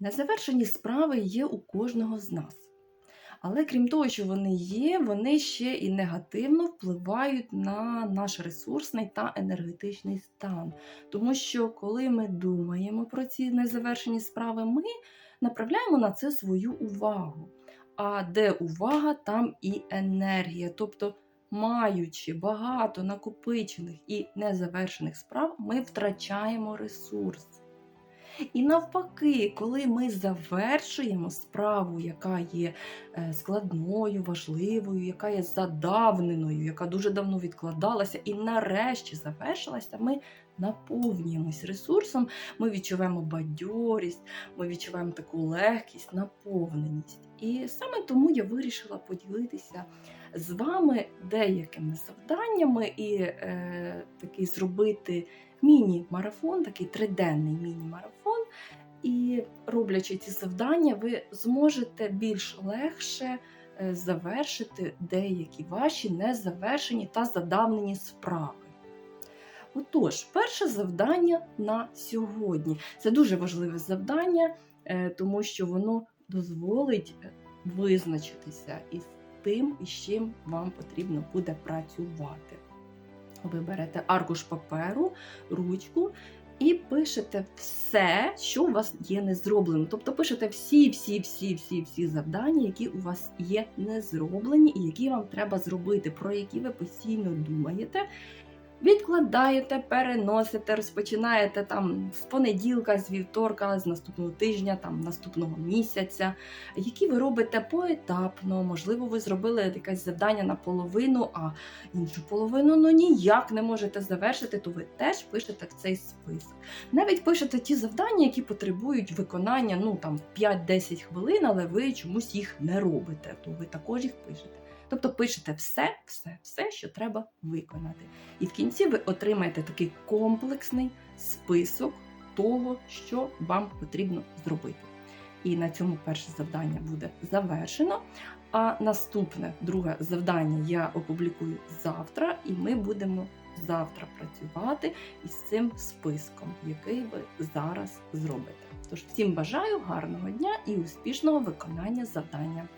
Незавершені справи є у кожного з нас. Але крім того, що вони є, вони ще і негативно впливають на наш ресурсний та енергетичний стан. Тому що коли ми думаємо про ці незавершені справи, ми направляємо на це свою увагу. А де увага, там і енергія. Тобто, маючи багато накопичених і незавершених справ, ми втрачаємо ресурс. І навпаки, коли ми завершуємо справу, яка є е, складною, важливою, яка є задавненою, яка дуже давно відкладалася, і нарешті завершилася, ми наповнюємось ресурсом, ми відчуваємо бадьорість, ми відчуваємо таку легкість, наповненість. І саме тому я вирішила поділитися з вами деякими завданнями і е, такий зробити міні-марафон, такий триденний міні-марафон. І роблячи ці завдання, ви зможете більш легше е, завершити деякі ваші незавершені та задавнені справи. Отож, перше завдання на сьогодні. Це дуже важливе завдання, е, тому що воно дозволить е, визначитися із тим, із чим вам потрібно буде працювати. Ви берете аркуш паперу, ручку і пишете все, що у вас є не зроблено. Тобто пишете всі, всі, всі, всі, всі завдання, які у вас є не зроблені, і які вам треба зробити, про які ви постійно думаєте. Відкладаєте, переносите, розпочинаєте там з понеділка, з вівторка, з наступного тижня, там наступного місяця, які ви робите поетапно. Можливо, ви зробили якесь завдання наполовину, а іншу половину ну ніяк не можете завершити, то ви теж пишете в цей список. Навіть пишете ті завдання, які потребують виконання ну там 5-10 хвилин, але ви чомусь їх не робите, то ви також їх пишете. Тобто пишете все, все, все, що треба виконати. І в кінці ви отримаєте такий комплексний список того, що вам потрібно зробити. І на цьому перше завдання буде завершено. А наступне друге завдання я опублікую завтра, і ми будемо завтра працювати із цим списком, який ви зараз зробите. Тож всім бажаю гарного дня і успішного виконання завдання.